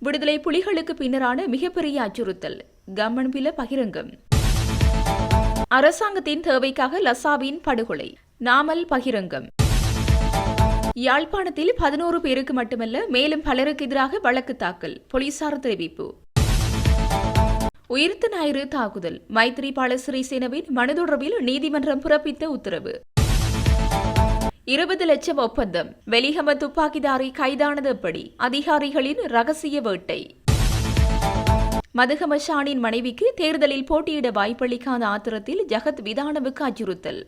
விடுதலை புலிகளுக்கு பின்னரான மிகப்பெரிய அச்சுறுத்தல். கம்மன்பில பகிரங்கம். அரசாங்கத்தின் தேவைக்காக லசாவின் படுகொலை. நாமல் பகிரங்கம். யாழ்ப்பாணத்தில் பதினோரு பேருக்கு மட்டுமல்ல மேலும் பலருக்கு எதிராக வழக்கு தாக்கல். போலீசார் தெரிவிப்பு. உயிர்த்த ஞாயிறு தாக்குதல். மைத்ரிபால சிறிசேனவின் மனு தொடர்பில் நீதிமன்றம் பிறப்பித்த உத்தரவு. இருபது லட்சம் ஒப்பந்தம். வெளிகம துப்பாக்கிதாரி கைதானது எப்படி அதிகாரிகளின் ரகசிய வேட்டை. மதுகம ஷானின் மனைவிக்கு தேர்தலில் போட்டியிட வாய்ப்பளிக்காத ஆத்திரத்தில் ஜகத் விதானவுக்கு அச்சுறுத்தல்.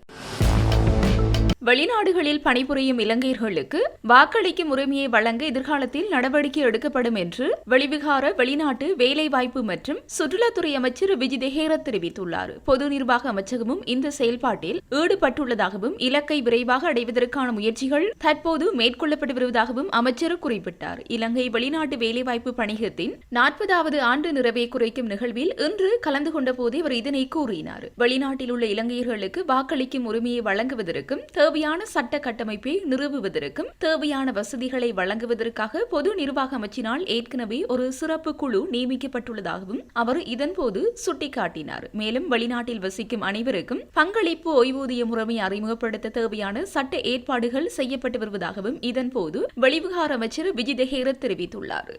வெளிநாடுகளில் பணிபுரியும் இலங்கையர்களுக்கு வாக்களிக்கும் உரிமையை வழங்க எதிர்காலத்தில் நடவடிக்கை எடுக்கப்படும் என்று வெளிவிகார வெளிநாட்டு வேலைவாய்ப்பு மற்றும் சுற்றுலாத்துறை அமைச்சர் விஜய் தெஹேர தெரிவித்துள்ளார். பொது நிர்வாக அமைச்சகமும் இந்த செயல்பாட்டில் ஈடுபட்டுள்ளதாகவும் இலக்கை விரைவாக அடைவதற்கான முயற்சிகள் தற்போது மேற்கொள்ளப்பட்டு வருவதாகவும் அமைச்சர் குறிப்பிட்டார். இலங்கை வெளிநாட்டு வேலைவாய்ப்பு பணியகத்தின் நாற்பதாவது ஆண்டு நிறைவை குறைக்கும் நிகழ்வில் இன்று கலந்து கொண்ட போதே அவர் இதனை கூறினார். வெளிநாட்டில் உள்ள இலங்கையர்களுக்கு வாக்களிக்கும் உரிமையை வழங்குவதற்கும் தேவையான சட்ட கட்டமைப்பை நிறுவுவதற்கும் தேவையான வசதிகளை வழங்குவதற்காக பொது நிர்வாக அமைச்சினால் ஏற்கனவே ஒரு சிறப்பு குழு நியமிக்கப்பட்டுள்ளதாகவும் அவர் இதன்போது சுட்டிக்காட்டினார். மேலும் வெளிநாட்டில் வசிக்கும் அனைவருக்கும் பங்களிப்பு ஓய்வூதிய முறைமை அறிமுகப்படுத்த தேவையான சட்ட ஏற்பாடுகள் செய்யப்பட்டு வருவதாகவும் இதன்போது வெளிவிகார அமைச்சர் விஜய் தெஹேர தெரிவித்துள்ளார்.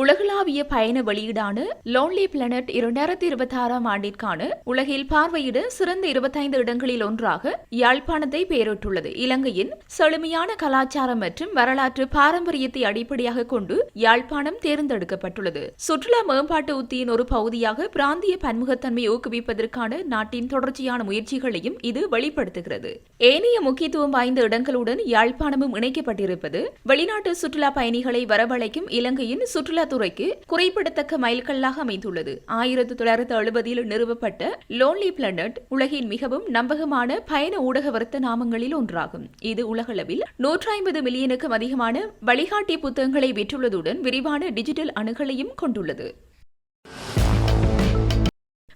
உலகளாவிய பயண வெளியீடான லோன்லி பிளானட் இரண்டாயிரத்தி இருபத்தி ஆறாம் ஆண்டிற்கான உலகில் பார்வையிட சிறந்த இருபத்தைந்து இடங்களில் ஒன்றாக யாழ்ப்பாணத்தை பெயரிட்டுள்ளது. இலங்கையின் செழுமையான கலாச்சாரம் மற்றும் வரலாற்று பாரம்பரியத்தை அடிப்படையாக கொண்டு யாழ்ப்பாணம் தேர்ந்தெடுக்கப்பட்டுள்ளது. சுற்றுலா மேம்பாட்டு உத்தியின் ஒரு பகுதியாக பிராந்திய பன்முகத்தன்மையை ஊக்குவிப்பதற்கான நாட்டின் தொடர்ச்சியான முயற்சிகளையும் இது வெளிப்படுத்துகிறது. ஏனைய முக்கியத்துவம் வாய்ந்த இடங்களுடன் யாழ்ப்பாணமும் இணைக்கப்பட்டிருப்பது வெளிநாட்டு சுற்றுலா பயணிகளை வரவழைக்கும் இலங்கையின் சுற்றுலா துறைக்கு குறிப்பிடத்தக்க மைல்கல்லாக அமைந்துள்ளது. ஆயிரத்தி தொள்ளாயிரத்தி எழுபதில் நிறுவப்பட்ட லோன்லி பிளானட் உலகின் மிகவும் நம்பகமான பயண ஊடக வர்த்த நாமங்களில் ஒன்றாகும். இது உலகளவில் நூற்றி ஐம்பது மில்லியனுக்கும் அதிகமான வழிகாட்டி புத்தகங்களை விற்றுள்ளதுடன் விரிவான டிஜிட்டல் அணுகலையும் கொண்டுள்ளது.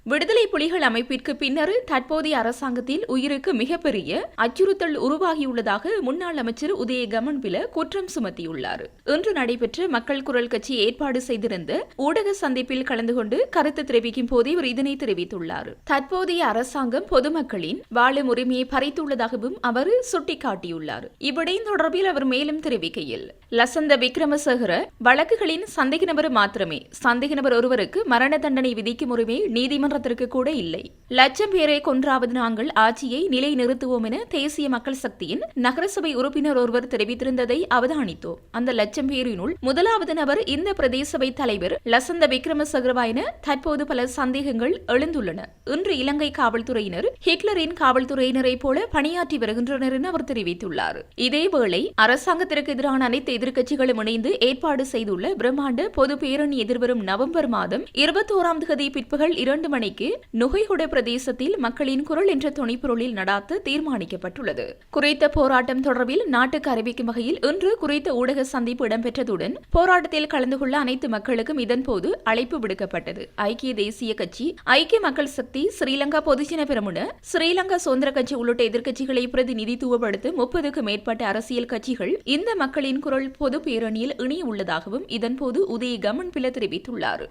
விடுதலை புலிகள் அமைப்பிற்கு பின்னர் தற்போதைய அரசாங்கத்தில் உயிருக்கு மிகப்பெரிய அச்சுறுத்தல் உருவாகியுள்ளதாக முன்னாள் அமைச்சர் உதய கமன்பில குற்றம் சுமத்தியுள்ளார். இன்று நடைபெற்ற மக்கள் குரல் கட்சி ஏற்பாடு செய்திருந்த ஊடக சந்திப்பில் கலந்து கொண்டு கருத்து தெரிவிக்கும் போதே இவர் இதனை தெரிவித்துள்ளார். தற்போதைய அரசாங்கம் பொதுமக்களின் வாழும் உரிமையை பறித்துள்ளதாகவும் அவர் சுட்டிக்காட்டியுள்ளார். இவ்விடையின் தொடர்பில் அவர் மேலும் தெரிவிக்கையில் லசந்த விக்ரமசேகர வழக்குகளின் சந்தேக நபர் மாத்திரமே. சந்தேக நபர் ஒருவருக்கு மரண தண்டனை விதிக்கும் உரிமை நீதிமன்ற நீதிமன்றத்திற்கு கூட இல்லை. லட்சம் பேரை கொன்றாவது நாங்கள் ஆட்சியை நிலை நிறுத்துவோம் என தேசிய மக்கள் சக்தியின் நகரசபை உறுப்பினர் ஒருவர் தெரிவித்திருந்ததை அவதானித்தோம். அந்த லட்சம் பேரினுள் முதலாவது நபர் இந்த பிரதேசபை தலைவர் லசந்த விக்ரமசேகரவா என தற்போது பல சந்தேகங்கள் எழுந்துள்ளன. இன்று இலங்கை காவல்துறையினர் ஹிட்லரின் காவல்துறையினரை போல பணியாற்றி வருகின்றனர் என அவர் தெரிவித்துள்ளார். இதேவேளை அரசாங்கத்திற்கு எதிரான அனைத்து எதிர்க்கட்சிகளும் இணைந்து ஏற்பாடு செய்துள்ள பிரம்மாண்ட பொது பேரணி எதிர்வரும் நவம்பர் மாதம் இருபத்தோராம் தேதி பிற்பகல் இரண்டு மணி மணிக்கு நுகைகுட பிரதேசத்தில் மக்களின் குரல் என்ற துணைப்பொருளில் நடாத்த தீர்மானிக்கப்பட்டுள்ளது. குறித்த போராட்டம் தொடர்பில் நாட்டுக்கு அறிவிக்கும் வகையில் இன்று குறித்த ஊடக சந்திப்பு இடம்பெற்றதுடன் போராட்டத்தில் கலந்து கொள்ள அனைத்து மக்களுக்கும் இதன்போது அழைப்பு விடுக்கப்பட்டது. ஐக்கிய தேசிய கட்சி ஐக்கிய மக்கள் சக்தி ஸ்ரீலங்கா பொதுஜன பெருமுன ஸ்ரீலங்கா சுதந்திர கட்சி உள்ளிட்ட எதிர்க்கட்சிகளை பிரதிநிதித்துவப்படுத்த முப்பதுக்கும் மேற்பட்ட அரசியல் கட்சிகள் இந்த மக்களின் குரல் பொது பேரணியில் இணைய உள்ளதாகவும் இதன்போது உதய கமன் பில தெரிவித்துள்ளார்.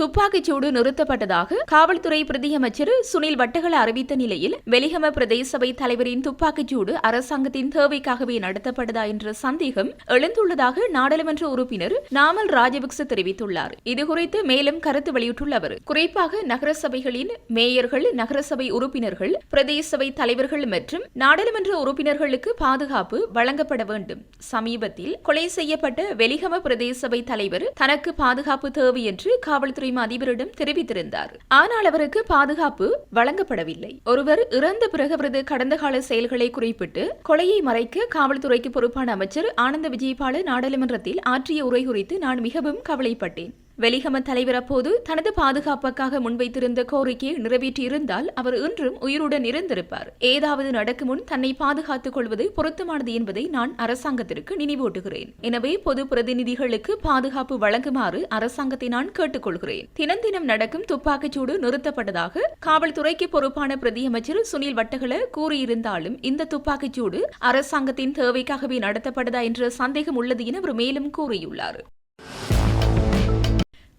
துப்பாக்கிச்சூடு நிறுத்தப்பட்டதாக காவல்துறை பிரதியமைச்சர் சுனில் வட்டகல அறிவித்த நிலையில் வெளிகம பிரதேச சபை தலைவரின் துப்பாக்கிச்சூடு அரசாங்கத்தின் தேவைக்காகவே நடத்தப்பட்டதா என்ற சந்தேகம் எழுந்துள்ளதாக நாடாளுமன்ற உறுப்பினர் நாமல் ராஜபக்ச தெரிவித்துள்ளார். இதுகுறித்து மேலும் கருத்து வெளியிட்டுள்ள அவர் குறிப்பாக நகர சபைகளின் மேயர்கள் நகரசபை உறுப்பினர்கள் பிரதேச சபை தலைவர்கள் மற்றும் நாடாளுமன்ற உறுப்பினர்களுக்கு பாதுகாப்பு வழங்கப்பட வேண்டும். சமீபத்தில் கொலை செய்யப்பட்ட வெளிகம பிரதேச சபை தலைவர் தனக்கு பாதுகாப்பு தேவை என்று காவல்துறை அதிபரிடம் தெரிவித்திருந்தார். ஆனால் அவருக்கு பாதுகாப்பு வழங்கப்படவில்லை. ஒருவர் இறந்த பிறகு அவரது கடந்த கால செயல்களை குறிப்பிட்டு கொலையை மறைக்க காவல்துறைக்கு பொறுப்பான அமைச்சர் ஆனந்த விஜயபால நாடாளுமன்றத்தில் ஆற்றிய உரை குறித்து நான் மிகவும் கவலைப்பட்டேன். வெலிகம தலைவர் அப்போது தனது பாதுகாப்புக்காக முன்வைத்திருந்த கோரிக்கையை நிறைவேற்றியிருந்தால் அவர் இன்றும் உயிருடன் இருந்திருப்பார். ஏதாவது நடக்கும் முன் தன்னை பாதுகாத்துக் கொள்வது பொருத்தமானது என்பதை நான் அரசாங்கத்திற்கு நினைவூட்டுகிறேன். எனவே பொது பிரதிநிதிகளுக்கு பாதுகாப்பு வழங்குமாறு அரசாங்கத்தை நான் கேட்டுக்கொள்கிறேன். தினம் தினம் நடக்கும் துப்பாக்கிச்சூடு நிறுத்தப்பட்டதாக காவல்துறைக்கு பொறுப்பான பிரதியமைச்சர் சுனில் வட்டகள கூறியிருந்தாலும் இந்த துப்பாக்கிச்சூடு அரசாங்கத்தின் தேவைக்காகவே நடத்தப்பட்டதா என்ற சந்தேகம் உள்ளது என அவர் மேலும் கூறியுள்ளார்.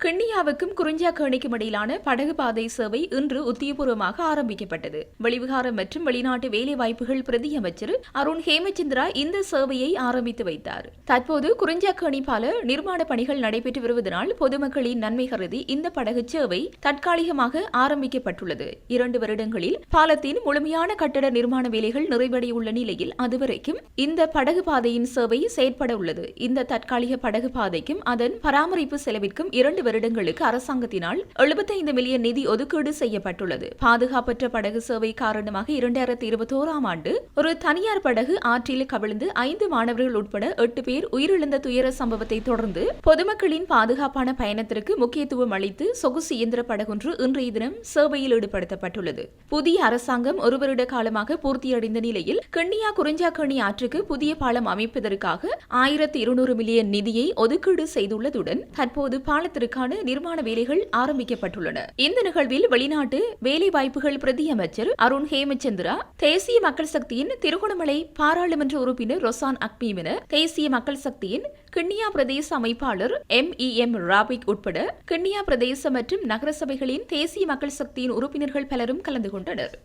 கிண்ணியாவுக்கும் குறிஞ்சாக்கேணிக்கும் இடையிலான படகு பாதை சேவை இன்று உத்தியபூர்வமாக ஆரம்பிக்கப்பட்டது. வெளிவிகாரம் மற்றும் வெளிநாட்டு வேலைவாய்ப்புகள் பிரதி அமைச்சர் அருண் ஹேமச்சந்திரா இந்த சேவையை ஆரம்பித்து வைத்தார். தற்போது குறிஞ்சாக்கேணி பால நிர்மாண பணிகள் நடைபெற்று வருவதனால் பொதுமக்களின் நன்மை கருதி இந்த படகு சேவை தற்காலிகமாக ஆரம்பிக்கப்பட்டுள்ளது. இரண்டு வருடங்களில் பாலத்தின் முழுமையான கட்டட நிர்மாண வேலைகள் நிறைவடையுள்ள நிலையில் அதுவரைக்கும் இந்த படகு பாதையின் சேவை செயற்பட உள்ளது. இந்த தற்காலிக படகு பாதைக்கும் அதன் பராமரிப்பு செலவிற்கும் இரண்டு வருடங்களுக்கு அரசாங்கத்தினால் எழுபத்தைந்து மில்லியன் நிதி ஒதுக்கீடு செய்யப்பட்டுள்ளது. பாதுகாப்பற்ற படகு சேவை காரணமாக இரண்டாயிரத்தி இருபத்தோராம் ஆண்டு ஒரு தனியார் படகு ஆற்றில் கவிழ்ந்து ஐந்து மாணவர்கள் உட்பட எட்டு பேர் உயிரிழந்த துயர சம்பவத்தை தொடர்ந்து பொதுமக்களின் பாதுகாப்பான பயணத்திற்கு முக்கியத்துவம் அளித்து சொகுசு இயந்திர படகொன்று இன்றைய தினம் சேவையில் ஈடுபடுத்தப்பட்டுள்ளது. புதிய அரசாங்கம் ஒரு வருட காலமாக பூர்த்தியடைந்த நிலையில் கிண்ணியா குறிஞ்சாக்கணி ஆற்றுக்கு புதிய பாலம் அமைப்பதற்காக ஆயிரத்தி இருநூறு மில்லியன் நிதியை ஒதுக்கீடு செய்துள்ளதுடன் தற்போது பாலத்திற்கான நிர்மாண வேலைகள் ஆரம்பிக்கப்பட்டுள்ளன. இந்த நிகழ்வில் வெளிநாட்டு வேலை வாய்ப்புகள் பிரதி அமைச்சர் அருண் ஹேமச்சந்திரா தேசிய மக்கள் சக்தியின் திருகோணமலை பாராளுமன்ற உறுப்பினர் ரொசான் அக்மீமென தேசிய மக்கள் சக்தியின் கிண்ணியா பிரதேச அமைப்பாளர் எம் இ எம் ராபிக் உட்பட கிண்ணியா பிரதேச மற்றும் நகரசபைகளின் தேசிய மக்கள் சக்தியின் உறுப்பினர்கள் பலரும் கலந்து கொண்டனர்.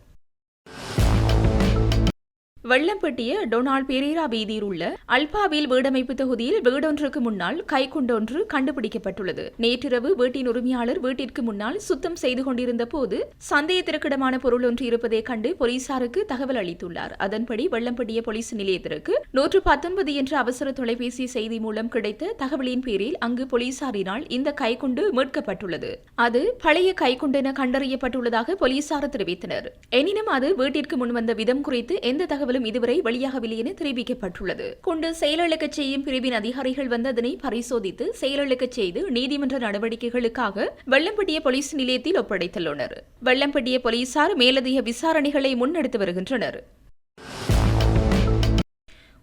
வெள்ளம்பட்டிய டொனால்ட் பெரேரா வீதியில் உள்ள அல்பாவில் வீடமைப்பு தொகுதியில் வீடொன்றுக்கு முன்னால் கைக்குண்டொன்று கண்டுபிடிக்கப்பட்டுள்ளது. நேற்றிரவு வீட்டின் உரிமையாளர் வீட்டிற்கு முன்னால் சுத்தம் செய்து கொண்டிருந்த போது சந்தேகத்திற்கிடமான பொருள் ஒன்று இருப்பதை கண்டு போலீசாருக்கு தகவல் அளித்துள்ளார். அதன்படி வெள்ளம்பட்டிய போலீஸ் நிலையத்திற்கு நூற்று பத்தொன்பது என்ற அவசர தொலைபேசி செய்தி மூலம் கிடைத்த தகவலின் பேரில் அங்கு போலீசாரினால் இந்த கைக்குண்டு மீட்கப்பட்டுள்ளது. அது பழைய கைக்குண்டு என கண்டறியப்பட்டுள்ளதாக போலீசார் தெரிவித்தனர். எனினும் அது வீட்டிற்கு முன் வந்த விதம் குறித்து எந்த தகவல் தகவலும் இதுவரை வெளியாகவில்லை என தெரிவிக்கப்பட்டுள்ளது. கொண்டு செயலிழக்கச் செய்யும் பிரிவின் அதிகாரிகள் வந்து அதனை பரிசோதித்து செயலிழக்கச் செய்து நீதிமன்ற நடவடிக்கைகளுக்காக வெள்ளம்பட்டிய போலீஸ் நிலையத்தில் ஒப்படைத்துள்ளனர். வெள்ளம்பட்டிய போலீசார் மேலதிக விசாரணைகளை முன்னெடுத்து வருகின்றனர்.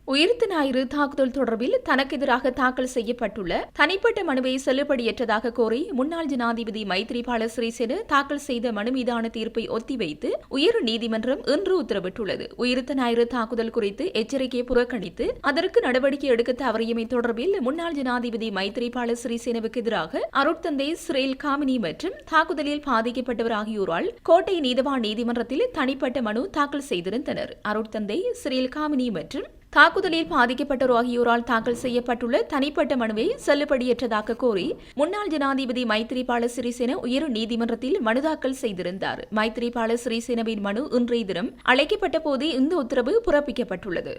உயிர்த்து ஞாயிறு தாக்குதல் தொடர்பில் தனக்கு எதிராக தாக்கல் செய்யப்பட்டுள்ள தனிப்பட்ட மனுவை செல்லுபடியற்றதாக கோரி முன்னாள் ஜனாதிபதி மைத்ரிபால சிறிசேன தாக்கல் செய்த மனு மீதான தீர்ப்பை ஒத்திவைத்து உயர் நீதிமன்றம் இன்று உத்தரவிட்டுள்ளது. உயிர்த்த ஞாயிறு தாக்குதல் குறித்து எச்சரிக்கையை புறக்கணித்து அதற்கு நடவடிக்கை எடுக்க தவறியமை தொடர்பில் முன்னாள் ஜனாதிபதி மைத்ரிபால சிறிசேனவுக்கு எதிராக அருட்தந்தை சிறையில் காமினி மற்றும் தாக்குதலில் பாதிக்கப்பட்டவர் ஆகியோரால் கோட்டை நீதவான் நீதிமன்றத்தில் தனிப்பட்ட மனு தாக்கல் செய்திருந்தனர். அருட்தந்தை சிறையில் காமினி மற்றும் தாக்குதலில் பாதிக்கப்பட்டோர் ஆகியோரால் தாக்கல் செய்யப்பட்டுள்ள தனிப்பட்ட மனுவை செல்லுபடியற்றதாக கோரி முன்னாள் ஜனாதிபதி மைத்திரிபால சிறிசேன உயர் நீதிமன்றத்தில் மனு தாக்கல் செய்திருந்தார். மைத்திரிபால சிறிசேனவின் மனு இன்றைய தினம் அழைக்கப்பட்ட போதே இந்த உத்தரவு பிறப்பிக்கப்பட்டுள்ளது.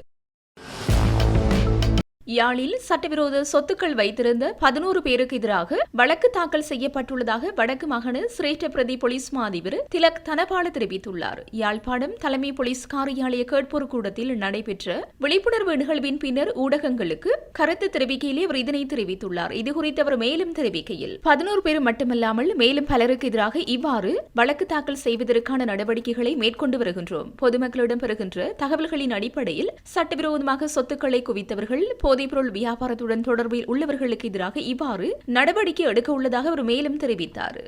யாழில் சட்டவிரோத சொத்துக்கள் வைத்திருந்த பதினோரு பேருக்கு எதிராக வழக்கு தாக்கல் செய்யப்பட்டுள்ளதாக வடக்கு மாகாண சிரேஷ்ட பிரதி போலீஸ் மாதிபர் திலக் தனபால தெரிவித்துள்ளார். யாழ்ப்பாணம் தலைமை போலீஸ் காரியாலய கேட்போர் கூடத்தில் நடைபெற்ற விழிப்புணர்வு நிகழ்வின் பின்னர் ஊடகங்களுக்கு கருத்து தெரிவிக்கையிலே அவர் இதனை தெரிவித்துள்ளார். இதுகுறித்து அவர் மேலும் தெரிவிக்கையில் பதினோரு பேர் மட்டுமல்லாமல் மேலும் பலருக்கு எதிராக இவ்வாறு வழக்கு தாக்கல் செய்வதற்கான நடவடிக்கைகளை மேற்கொண்டு வருகின்றோம். பொதுமக்களிடம் பெறுகின்ற தகவல்களின் அடிப்படையில் சட்டவிரோதமாக சொத்துக்களை குவித்தவர்கள் போதைப்பொருள் வியாபாரத்துடன் தொடர்பில் உள்ளவர்களுக்கு எதிராக இவ்வாறு நடவடிக்கை எடுக்க உள்ளதாக அவர் மேலும் தெரிவித்தார்.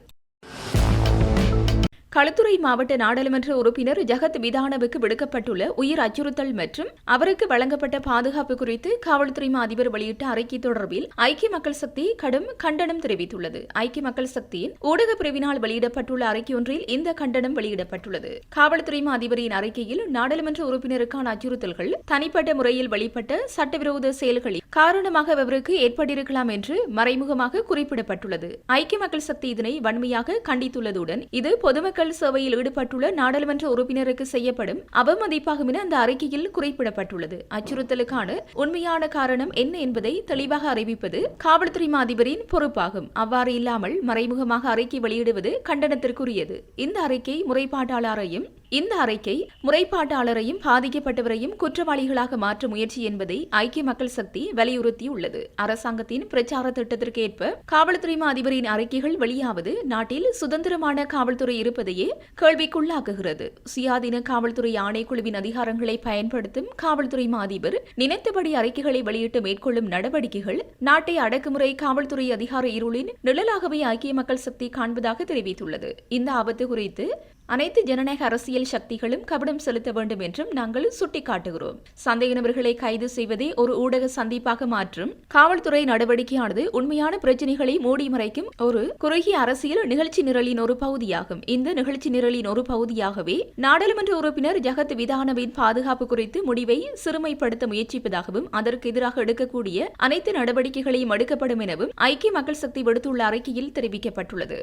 களுத்துறை மாவட்ட நாடாளுமன்ற உறுப்பினர் ஜகத் விதானவுக்கு விடுக்கப்பட்டுள்ள உயிர் அச்சுறுத்தல் மற்றும் அவருக்கு வழங்கப்பட்ட பாதுகாப்பு குறித்து காவல்துறை அதிபர் வெளியிட்ட அறிக்கை தொடர்பில் ஐக்கிய மக்கள் சக்தி கடும் கண்டனம் தெரிவித்துள்ளது. ஐக்கிய மக்கள் சக்தியின் ஊடக பிரிவினால் வெளியிடப்பட்டுள்ள அறிக்கையொன்றில் இந்த கண்டனம் வெளியிடப்பட்டுள்ளது. காவல்துறை அதிபரின் அறிக்கையில் நாடாளுமன்ற உறுப்பினருக்கான அச்சுறுத்தல்கள் தனிப்பட்ட முறையில் வெளிப்பட்ட சட்டவிரோத செயல்களில் காரணமாக அவருக்கு ஏற்பட்டிருக்கலாம் என்று மறைமுகமாக குறிப்பிடப்பட்டுள்ளது. ஐக்கிய மக்கள் சக்தி இதனை வன்மையாக கண்டித்துள்ளதுடன் இது பொதுமக்கள் ஊழல் சேவையில் ஈடுபட்டுள்ள நாடாளுமன்ற உறுப்பினருக்கு செய்யப்படும் அவமதிப்பாகும் என அந்த அறிக்கையில் குறிப்பிடப்பட்டுள்ளது. அச்சுறுத்தலுக்கான உண்மையான காரணம் என்ன என்பதை தெளிவாக அறிவிப்பது காவல்துறை அதிபரின் பொறுப்பாகும். அவ்வாறு இல்லாமல் மறைமுகமாக அறிக்கை வெளியிடுவது கண்டனத்திற்குரியது. இந்த அறிக்கை முறைப்பாட்டாளரையும் இந்த அறிக்கை முறைப்பாட்டாளரையும் பாதிக்கப்பட்டவரையும் குற்றவாளிகளாக மாற்ற முயற்சி என்பதை ஐக்கிய மக்கள் சக்தி வலியுறுத்தியுள்ளது. அரசாங்கத்தின் பிரச்சார திட்டத்திற்கு ஏற்ப காவல்துறை அதிபரின் அறிக்கைகள் வெளியாவது நாட்டில் சுதந்திரமான காவல்துறை இருப்பதை இருப்பதையே கேள்விக்குள்ளாக்குகிறது. சுயாதீன காவல்துறை ஆணைக்குழுவின் அதிகாரங்களை பயன்படுத்தும் காவல்துறை மாதிபர் நினைத்தபடி அறிக்கைகளை வெளியிட்டு மேற்கொள்ளும் நடவடிக்கைகள் நாட்டை அடக்குமுறை காவல்துறை அதிகார இருளின் நிழலாகவே ஐக்கிய மக்கள் சக்தி காண்பதாக தெரிவித்துள்ளது. இந்த ஆபத்து குறித்து அனைத்து ஜனநாயக அரசியல் சக்திகளும் கவனம் செலுத்த வேண்டும் என்றும் நாங்கள் சுட்டிக்காட்டுகிறோம். சந்தேக நபர்களை கைது செய்வதே ஒரு ஊடக சந்திப்பாக மாற்றும். காவல்துறை நடவடிக்கையானது உண்மையான பிரச்சினைகளை மூடி மறைக்கும் ஒரு குறுகிய அரசியல் நிகழ்ச்சி நிரலின் ஒரு பகுதியாகும். இந்த நிகழ்ச்சி நிரலின் ஒரு பகுதியாகவே நாடாளுமன்ற உறுப்பினர் ஜகத் விதானவின் பாதுகாப்பு குறித்து முடிவை சிறுமைப்படுத்த முயற்சிப்பதாகவும் அதற்கு எதிராக எடுக்கக்கூடிய அனைத்து நடவடிக்கைகளையும் எடுக்கப்படும் எனவும் ஐக்கிய மக்கள் சக்தி விடுத்துள்ள அறிக்கையில் தெரிவிக்கப்பட்டுள்ளது.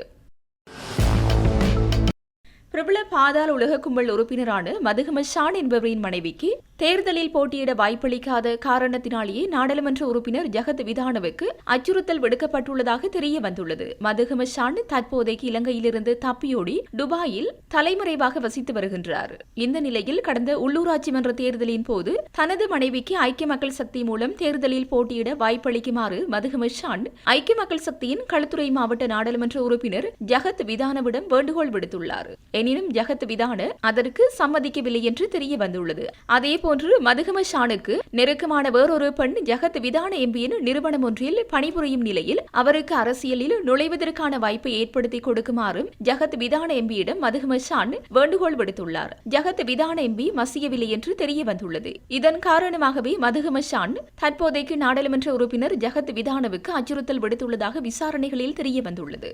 பிரபல பாதாள உலக கும்பல் உறுப்பினரான மதுகம ஷான் என்பவரின் மனைவிக்கு தேர்தலில் போட்டியிட வாய்ப்பளிக்காத காரணத்தினாலேயே நாடாளுமன்ற உறுப்பினர் ஜகத் விதானவுக்கு அச்சுறுத்தல் விடுக்கப்பட்டுள்ளதாக தெரிய வந்துள்ளது. மதுகம ஷான் தற்போதைக்கு இலங்கையிலிருந்து தப்பியோடி துபாயில் தலைமறைவாக வசித்து வருகின்றார். இந்த நிலையில் கடந்த உள்ளூராட்சி மன்ற தேர்தலின் போது தனது மனைவிக்கு ஐக்கிய மக்கள் சக்தி மூலம் தேர்தலில் போட்டியிட வாய்ப்பளிக்குமாறு மதுகம ஷான் ஐக்கிய மக்கள் சக்தியின் களுத்துறை மாவட்ட நாடாளுமன்ற உறுப்பினர் ஜகத் விதானவிடம் வேண்டுகோள் விடுத்துள்ளார். எனினும் ஜகத் விதான அதற்கு சம்மதிக்கவில்லை என்று தெரிய வந்துள்ளது. அதே போன்று மதுகம ஷானுக்கு நெருக்கமான வேறொரு பெண் ஜகத் விதான எம்பியின் நிறுவனம் ஒன்றில் பணிபுரியும் நிலையில் அவருக்கு அரசியலில் நுழைவதற்கான வாய்ப்பை ஏற்படுத்தி கொடுக்குமாறும் ஜகத் விதான எம்பியிடம் மதுகம ஷான் வேண்டுகோள் விடுத்துள்ளார். ஜகத் விதான எம்பி மசியவில்லை என்று தெரிய வந்துள்ளது. இதன் காரணமாகவே மதுகம ஷான் தற்போதைக்கு நாடாளுமன்ற உறுப்பினர் ஜகத் விதானவுக்கு அச்சுறுத்தல் விடுத்துள்ளதாக விசாரணைகளில் தெரிய வந்துள்ளது.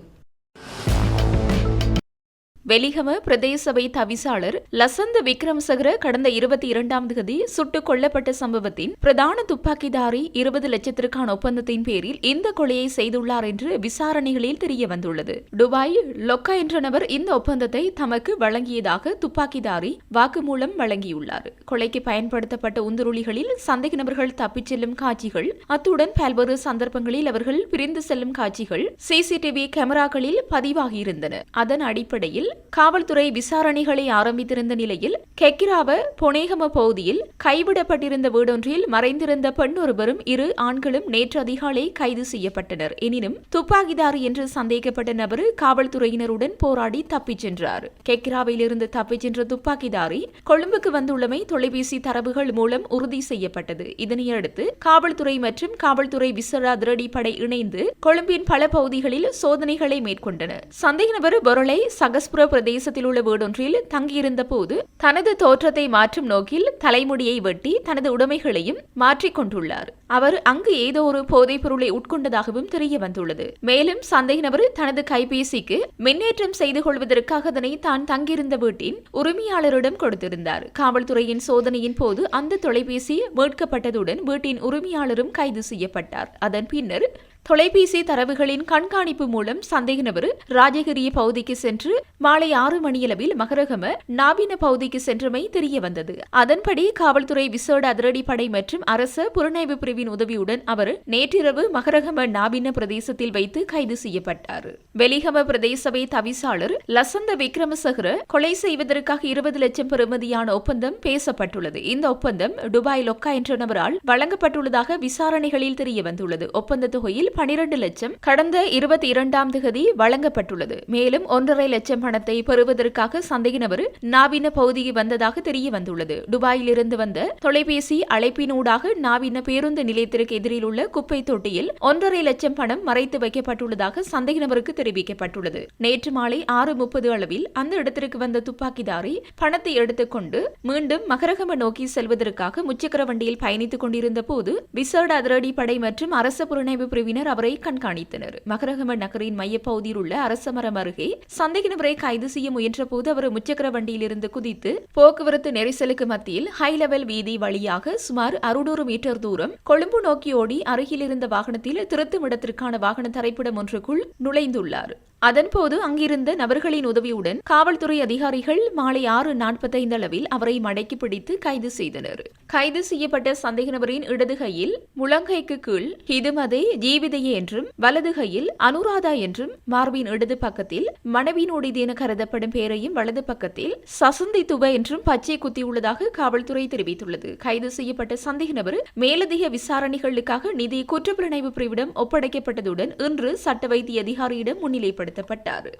வெலிகம பிரதேச சபை தவிசாளர் லசந்த விக்ரமசகர கடந்த இருபத்தி இரண்டாம் தேதி சுட்டுக் கொல்லப்பட்ட சம்பவத்தின் பிரதான துப்பாக்கிதாரி இருபது லட்சத்திற்கான ஒப்பந்தத்தின் பேரில் இந்த கொலையை செய்துள்ளார் என்று விசாரணைகளில் தெரிய வந்துள்ளது துபாய் லொக்கா என்ற நபர் இந்த ஒப்பந்தத்தை தமக்கு வழங்கியதாக துப்பாக்கிதாரி வாக்குமூலம் வழங்கியுள்ளார். கொலைக்கு பயன்படுத்தப்பட்ட உந்துருளிகளில் சந்தேக நபர்கள் தப்பிச் செல்லும் காட்சிகள் அத்துடன் பல்வேறு சந்தர்ப்பங்களில் அவர்கள் பிரிந்து செல்லும் காட்சிகள் சிசிடிவி கேமராக்களில் பதிவாகியிருந்தன. அதன் அடிப்படையில் காவல்துறை விசாரணைகளை ஆரம்பித்திருந்த நிலையில் கெக்கிராவ பொனேகம பகுதியில் கைவிடப்பட்டிருந்த வீடொன்றில் மறைந்திருந்த பெண் ஒருவரும் இரு ஆண்களும் நேற்று அதிகாலை கைது செய்யப்பட்டனர். எனினும் துப்பாக்கிதாரி என்று சந்தேகப்பட்ட நபர் காவல்துறையினருடன் போராடி தப்பிச் சென்றார். கெக்கிராவில் இருந்து தப்பிச் சென்ற துப்பாக்கிதாரி கொழும்புக்கு வந்துள்ளமை தொலைபேசி தரவுகள் மூலம் உறுதி செய்யப்பட்டது. இதனையடுத்து காவல்துறை மற்றும் காவல்துறை விசர அதிரடி படை இணைந்து கொழும்பின் பல பகுதிகளில் சோதனைகளை மேற்கொண்டனர். சந்தேக நபர் பொருளை சகஸ்புர பிரதேசத்தில் உள்ள வீடொன்றில் தங்கியிருந்த போது தனது தோற்றத்தை மாற்றும் நோக்கில் தலைமுடியை வெட்டி தனது உடைமைகளையும் மாற்றிக்கொண்டுள்ளார் அவர் அங்கு ஏதோ ஒரு போதைப் பொருளை உட்கொண்டதாகவும் தெரிய வந்துள்ளது. மேலும் சந்தேக நபர் தனது கைபேசிக்கு மின்னேற்றம் செய்து கொள்வதற்காக அதனை தான் தங்கியிருந்த வீட்டின் உரிமையாளரிடம் கொடுத்திருந்தார். காவல்துறையின் சோதனையின் போது அந்த தொலைபேசி மீட்கப்பட்டதுடன் வீட்டின் உரிமையாளரும் கைது செய்யப்பட்டார். அதன் பின்னர் தொலைபேசி தரவுகளின் கண்காணிப்பு மூலம் சந்தேக நபர் ராஜகிரிய பகுதிக்கு சென்று மாலை ஆறு மணியளவில் மகரகம நாபின பகுதிக்கு சென்றமை தெரிய வந்தது அதன்படி காவல்துறை விசேட அதிரடி படை மற்றும் அரச புலனாய்வு பிரிவின் உதவியுடன் அவர் நேற்றிரவு மகரகம நாபின பிரதேசத்தில் வைத்து கைது செய்யப்பட்டார். வெலிகம பிரதேசவை தவிசாளர் லசந்த விக்ரமசகர கொலை செய்வதற்காக இருபது லட்சம் பெறுமதியான ஒப்பந்தம் பேசப்பட்டுள்ளது. இந்த ஒப்பந்தம் டுபாய் லொக்கா என்ற நபரால் வழங்கப்பட்டுள்ளதாக விசாரணைகளில் தெரிய வந்துள்ளது ஒப்பந்த தொகையில் பனிரெண்டு லட்சம் கடந்த இருபத்தி இரண்டாம் தேதி வழங்கப்பட்டுள்ளது. மேலும் ஒன்றரை லட்சம் பணத்தை பெறுவதற்காக சந்தேக நபர் நாவின பகுதிக்கு வந்ததாக தெரிய வந்துள்ளது துபாயிலிருந்து வந்த தொலைபேசி அழைப்பினூடாக நாவின பேருந்து நிலையத்திற்கு எதிரில் உள்ள குப்பை தொட்டியில் ஒன்றரை லட்சம் பணம் மறைத்து வைக்கப்பட்டுள்ளதாக சந்தேக நபருக்கு தெரிவிக்கப்பட்டுள்ளது. நேற்று மாலை ஆறு முப்பது அளவில் அந்த இடத்திற்கு வந்த துப்பாக்கிதாரி பணத்தை எடுத்துக்கொண்டு மீண்டும் மகரகம நோக்கி செல்வதற்காக முச்சக்கர வண்டியில் பயணித்துக் கொண்டிருந்த போது விசேட அதிரடி படை மற்றும் அரச புலனாய்வு பிரிவினர் பின்னர் அவரை கண்காணித்தனர். மகரகம நகரின் மையப்பகுதியில் உள்ள அரசமரம் அருகே சந்தேக நபரை கைது செய்ய முயன்றபோது அவர் முச்சக்கர வண்டியிலிருந்து குதித்து போக்குவரத்து நெரிசலுக்கு மத்தியில் ஹை லெவல் வீதி வழியாக சுமார் அறுநூறு மீட்டர் தூரம் கொழும்பு நோக்கி ஓடி அருகில் இருந்த வாகனத்தில் திருத்தும் இடத்திற்கான வாகன தரைப்பிடம் ஒன்றுக்குள் நுழைந்துள்ளார். அதன்போது அங்கிருந்த நபர்களின் உதவியுடன் காவல்துறை அதிகாரிகள் மாலை ஆறு நாற்பத்தைந்து அளவில் அவரை மடக்கி பிடித்து கைது செய்தனர். கைது செய்யப்பட்ட சந்தேக நபரின் இடது கையில் முழங்கைக்கு கீழ் ஹிதுமதே ஜீவிதையே என்றும் வலது கையில் அனுராதா என்றும் மார்பின் இடது பக்கத்தில் மனைவினோடிது என கருதப்படும் பெயரையும் வலது பக்கத்தில் சசந்தி துப என்றும் பச்சை குத்தியுள்ளதாக காவல்துறை தெரிவித்துள்ளது. கைது செய்யப்பட்ட சந்தேக நபர் மேலதிக விசாரணைகளுக்காக நிதி குற்றப்புலனாய்வு பிரிவிடம் ஒப்படைக்கப்பட்டதுடன் இன்று சட்ட வைத்திய அதிகாரியிடம் முன்னிலைப்படுத்தப்பட்டார்.